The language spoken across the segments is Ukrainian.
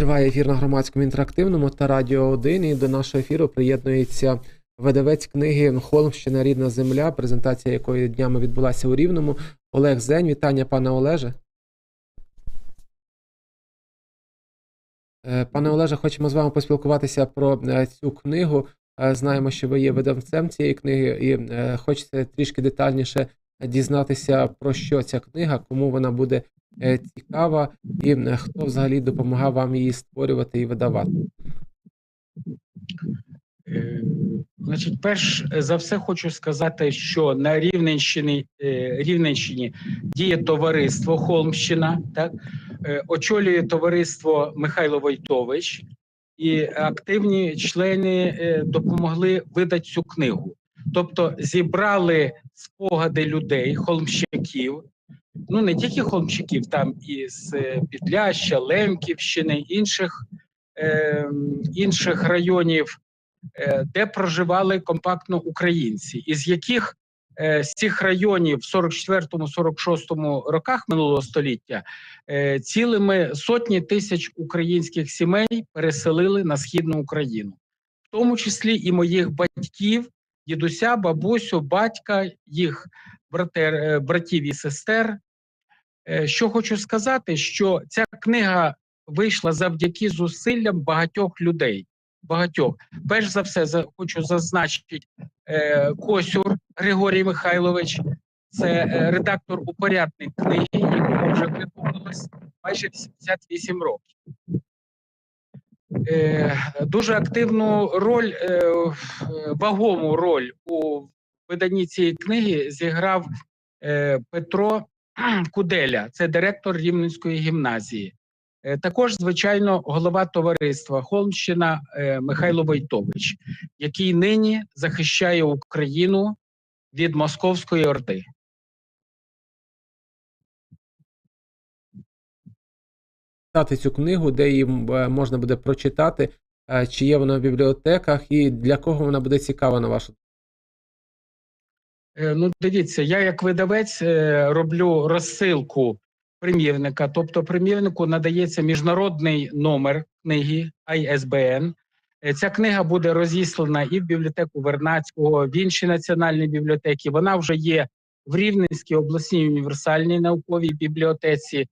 Триває ефір на громадському інтерактивному та Радіо 1. І до нашого ефіру приєднується видавець книги Холмщина Рідна земля, презентація якої днями відбулася у Рівному. Олег Зень. Вітання, пане Олеже. Е, Пане Олеже, хочемо з вами поспілкуватися про е, цю книгу. Е, Знаємо, що ви є видавцем цієї книги, і хочеться трішки детальніше дізнатися, про що ця книга, кому вона буде цікава, і е, хто взагалі допомагав вам її створювати і видавати. Е, Значить, перш за все хочу сказати, що на Рівненщині, е, Рівненщині діє товариство Холмщина, так Е, очолює товариство Михайло Войтович, і активні члени е, допомогли видати цю книгу. Тобто зібрали спогади людей, холмщиків, ну не тільки холмщиків, там із е, Підляща, Лемківщини, інших, е, інших районів е, де проживали компактно українці, із яких е, з цих районів в 44-46 роках минулого століття е, цілими сотні тисяч українських сімей переселили на східну Україну, в тому числі і моїх батьків, дідуся, бабусю, батька, їх братер, братів і сестер. Е, Що хочу сказати, що ця книга вийшла завдяки зусиллям багатьох людей багатьох. Перш за все, хочу зазначити е, Косюр Григорій Михайлович, це е, редактор упорядник книги, якому вже виповнилось майже 88 років. Дуже активну роль, вагому роль у виданні цієї книги зіграв Петро Куделя, це директор Рівненської гімназії. Е, Також, звичайно, голова товариства Холмщина е, Михайло Войтович, який нині захищає Україну від Московської Орди. Читати цю книгу, де її е, можна буде прочитати, чи є вона в бібліотеках, і для кого вона буде цікава, на вашу Ну, дивіться, я як видавець е, роблю розсилку примірника. Тобто, примірнику надається міжнародний номер книги ISBN. Е, Ця книга буде розіслана і в бібліотеку Вернацького, в інші національні бібліотеки. Вона вже є в Рівненській обласній універсальній науковій бібліотеці.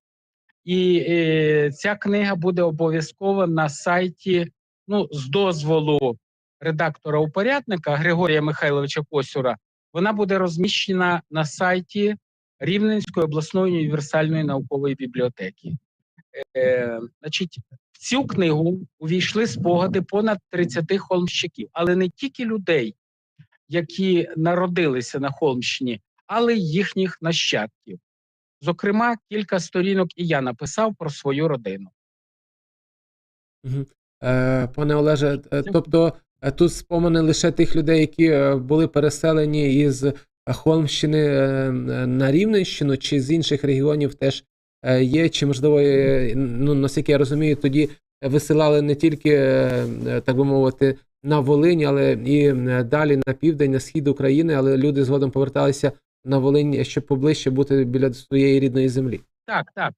І е, ця книга буде обов'язково на сайті, ну, з дозволу редактора упорядника Григорія Михайловича Косюра, вона буде розміщена на сайті Рівненської обласної універсальної наукової бібліотеки. Е, значить, в цю книгу увійшли спогади понад 30 холмщиків, але не тільки людей, які народилися на Холмщині, але й їхніх нащадків. Зокрема, кілька сторінок і я написав про свою родину. Е, Пане Олеже, е, тобто тут спомини лише тих людей, які е, були переселені із Холмщини е, на Рівненщину, чи з інших регіонів теж е, є, чи можливо, е, ну наскільки я розумію, тоді висилали не тільки, е, е, так би мовити, на Волинь, але і е, далі на південь, на схід України, але люди згодом поверталися на Волинь, щоб поближче бути біля своєї рідної землі. Так, так.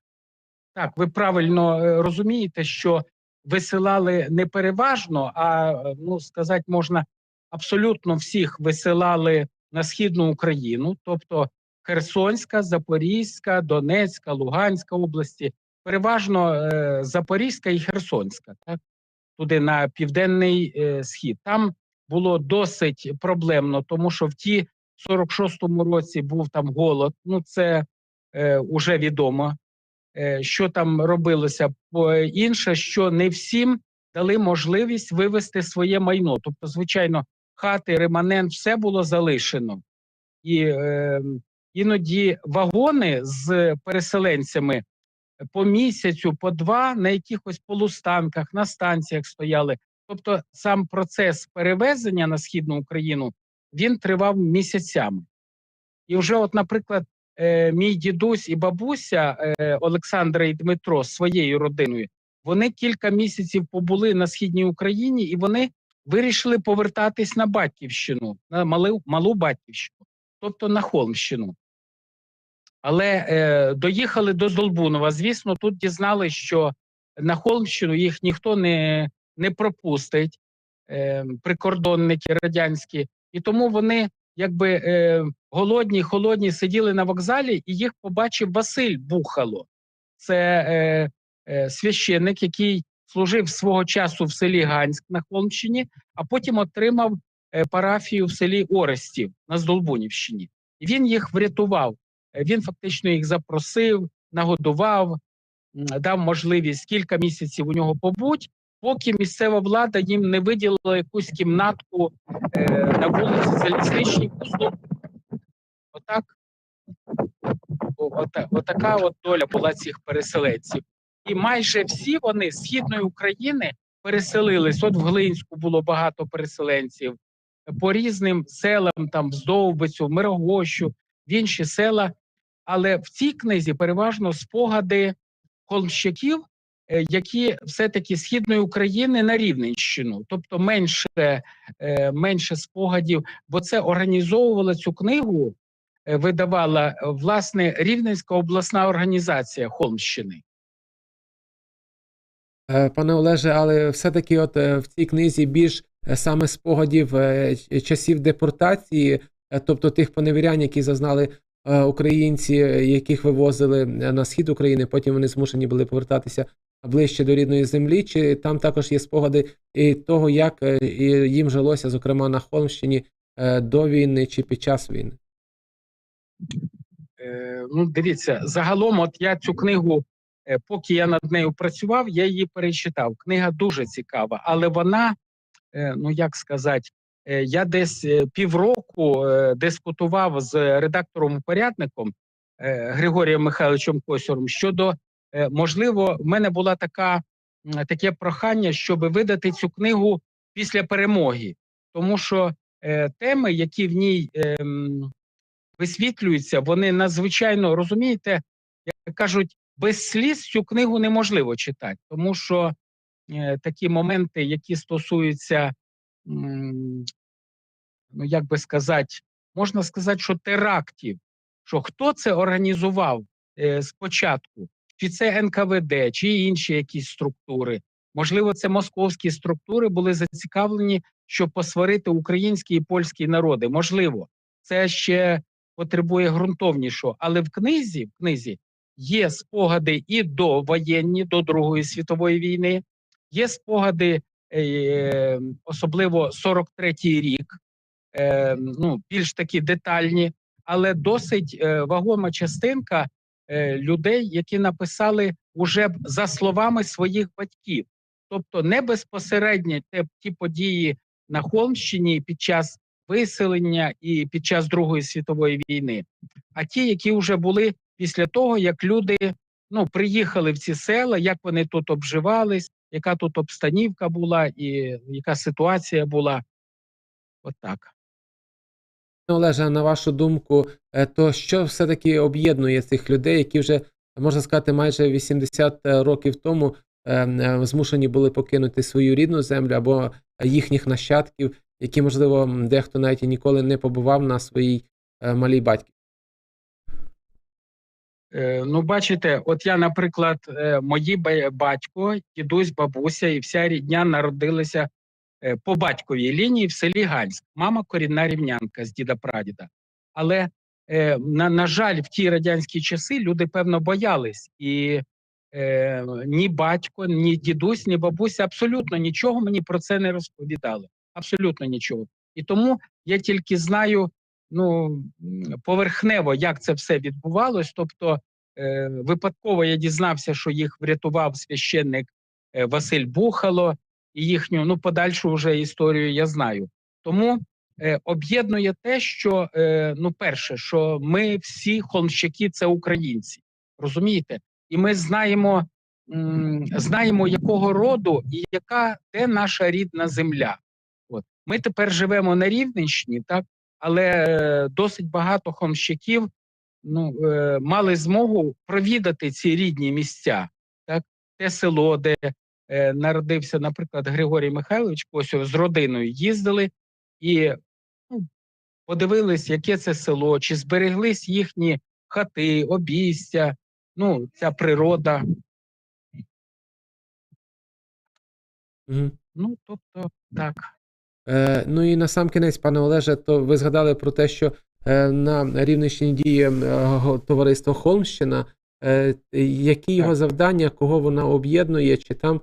Так, ви правильно е, розумієте, що висилали не переважно, а ну сказати можна абсолютно всіх висилали на східну Україну, тобто Херсонська, Запорізька, Донецька, Луганська області, переважно е, Запорізька і Херсонська, так туди на південний е, схід. Там було досить проблемно, тому що в ті 46-му році був там голод. Ну це е, уже відомо що там робилося. Інше, що не всім дали можливість вивести своє майно. Тобто, звичайно, хати, реманент, все було залишено. І е, іноді вагони з переселенцями по місяцю, по два на якихось полустанках, на станціях стояли. Тобто, сам процес перевезення на східну Україну він тривав місяцями. І вже, от, наприклад, е, мій дідусь і бабуся е, Олександра і Дмитро з своєю родиною, вони кілька місяців побули на східній Україні, і вони вирішили повертатись на батьківщину, на малу, малу батьківщину, тобто на Холмщину. Але е, доїхали до Золбунова. Звісно, тут дізналися, що на Холмщину їх ніхто не, не пропустить, е, прикордонники радянські, і тому вони якби е, голодні, холодні сиділи на вокзалі, і їх побачив Василь Бухало. Це е, е, священник, який служив свого часу в селі Ганськ на Холмщині, а потім отримав е, парафію в селі Орестів на Здолбунівщині. І він їх врятував. Е, Він фактично їх запросив, нагодував, дав можливість кілька місяців у нього побуть, поки місцева влада їм не виділила якусь кімнатку е, на вулиці Залізничній в Отак. Ота, отака от доля була цих переселенців. І майже всі вони з східної України переселились. От в Глинську було багато переселенців, по різним селам, там Здовбицю, Мирогощу, в інші села. Але в цій книзі переважно спогади холмщиків, які все-таки східної України на Рівненщину, тобто менше, е, менше спогадів, бо це організовувала цю книгу, е, видавала е, власне Рівненська обласна організація Холмщини. Е, Пане Олеже, але все-таки от е, в цій книзі більш е, саме спогадів е, часів депортації, е, тобто тих поневірянь, які зазнали е, українці, е, яких вивозили е, на схід України, потім вони змушені були повертатися ближче до рідної землі, чи там також є спогади і того, як е, їм жилося, зокрема на Холмщині е, до війни чи під час війни? Е, ну, дивіться, загалом, от я цю книгу, поки я над нею працював, я її перечитав. Книга дуже цікава, але вона, ну як сказати, я десь півроку дискутував з редактором-упорядником е, Григорієм Михайловичем Косюром щодо, можливо, в мене була така, таке прохання, щоб видати цю книгу після перемоги, тому що е, теми, які в ній. ем, висвітлюються, вони надзвичайно розумієте, як кажуть, без сліз цю книгу неможливо читати, тому що е, такі моменти, які стосуються, ну як би сказати, можна сказати, що терактів, що хто це організував е, спочатку, чи це НКВД, чи інші якісь структури. Можливо, це московські структури були зацікавлені, щоб посварити українські і польські народи. Можливо, це ще потребує ґрунтовнішого. Але в книзі, в книзі є спогади і до воєнні, до Другої світової війни, є спогади, е, особливо 43-й рік, е, ну, більш такі детальні, але досить е, вагома частинка людей, які написали уже за словами своїх батьків. Тобто не безпосередньо ті події на Холмщині під час виселення і під час Другої світової війни, а ті, які вже були після того, як люди ну, приїхали в ці села, як вони тут обживались, яка тут обстанівка була, і яка ситуація була. От так. Ну, Олеже, на вашу думку, е, то що все-таки об'єднує цих людей, які вже, можна сказати, майже 80 років тому е, е, змушені були покинути свою рідну землю або їхніх нащадків, які, можливо, дехто навіть ніколи не побував на своїй е, малій батьківщині? Е, ну, бачите, от я, наприклад, е, мої батько, дідусь, бабуся і вся рідня народилися е, по батьковій лінії в селі Ганськ. Мама корінна рівнянка з діда прадіда. Але е, на, на жаль, в ті радянські часи люди певно боялись, і е, ні батько, ні дідусь, ні бабуся абсолютно нічого мені про це не розповідали. Абсолютно нічого. І тому я тільки знаю ну поверхнево, як це все відбувалось. Тобто, е, випадково я дізнався, що їх врятував священник е, Василь Бухало, і їхню ну подальшу вже історію я знаю. Тому е, об'єднує те, що е, ну, перше, що ми всі холмщики це українці, розумієте? І ми знаємо, м, знаємо, якого роду і яка де наша рідна земля. От ми тепер живемо на Рівненщині, так але е, досить багато хомщиків ну, е, мали змогу провідати ці рідні місця, так те село, де народився, наприклад, Григорій Михайлович Косьов з родиною їздили і ну, подивились, яке це село, чи збереглись їхні хати, обійстя, ну, ця природа. Мгм. Ну, тобто, так. Е, ну і на сам кінець, пане Олеже, то ви згадали про те, що е, на Рівненщині діє е, товариство Холмщина. Е, які його завдання, кого вона об'єднує, чи там е,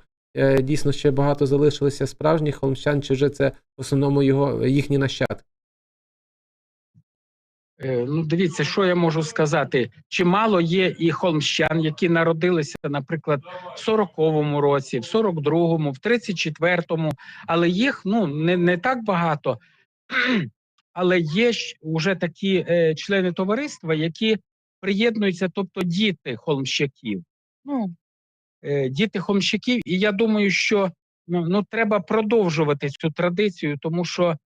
дійсно ще багато залишилося справжніх холмщан, чи вже це в основному його їхні нащадки? Е, Ну, дивіться, що я можу сказати. Чимало є і холмщан, які народилися, наприклад, в 40-му році, в 42-му, в 34-му, але їх ну не, не так багато. Але є ж уже такі е, члени товариства, які приєднуються, тобто діти холмщаків. Ну, е, діти холмщаків, і я думаю, що ну, ну треба продовжувати цю традицію, тому що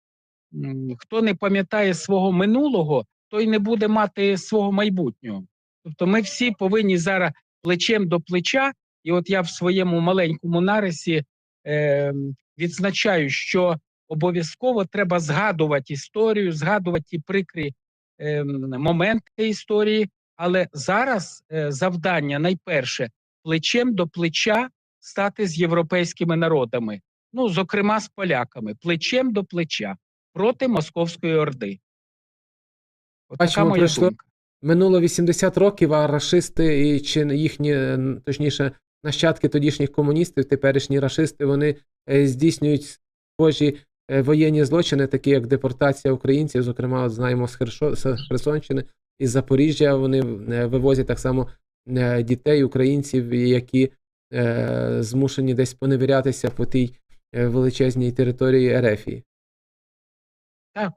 хто не пам'ятає свого минулого, той не буде мати свого майбутнього. Тобто, ми всі повинні зараз плечем до плеча, і от я в своєму маленькому нарисі е, відзначаю, що обов'язково треба згадувати історію, згадувати ті прикрі е, моменти історії. Але зараз е, завдання найперше плечем до плеча стати з європейськими народами, ну зокрема з поляками, плечем до плеча проти Московської Орди. От така Бачимо, моя пройшло думка. Минуло 80 років, а рашисти і чи їхні, е, точніше, нащадки тодішніх комуністів, теперішні рашисти, вони е, здійснюють схожі е, воєнні злочини, такі як депортація українців. Зокрема, от знаємо з Херсонщини із Запоріжжя. Вони вивозять так само дітей, українців, які е, змушені десь поневірятися по тій е, величезній території Ерефії. Так,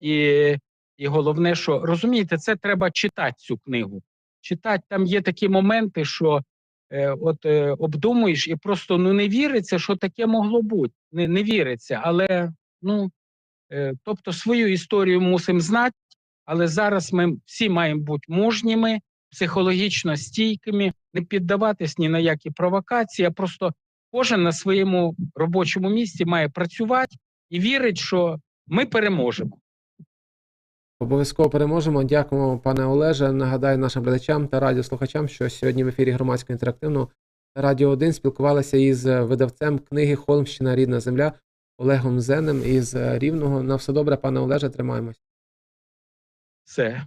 І, і головне, що розумієте, це треба читати цю книгу. Читати там є такі моменти, що е, от е, обдумуєш і просто ну не віриться, що таке могло бути. Не, не віриться. Але ну е, тобто свою історію мусимо знати, але зараз ми всі маємо бути мужніми, психологічно стійкими, не піддаватись ні на які провокації, а просто кожен на своєму робочому місці має працювати і вірить, що ми переможемо. Обов'язково переможемо. Дякуємо, пане Олеже. Нагадаю нашим глядачам та радіослухачам, що сьогодні в ефірі громадського інтерактивного Радіо 1 спілкувалися із видавцем книги Холмщина Рідна земля Олегом Зенем із Рівного. На все добре, пане Олеже, тримаємось. Все.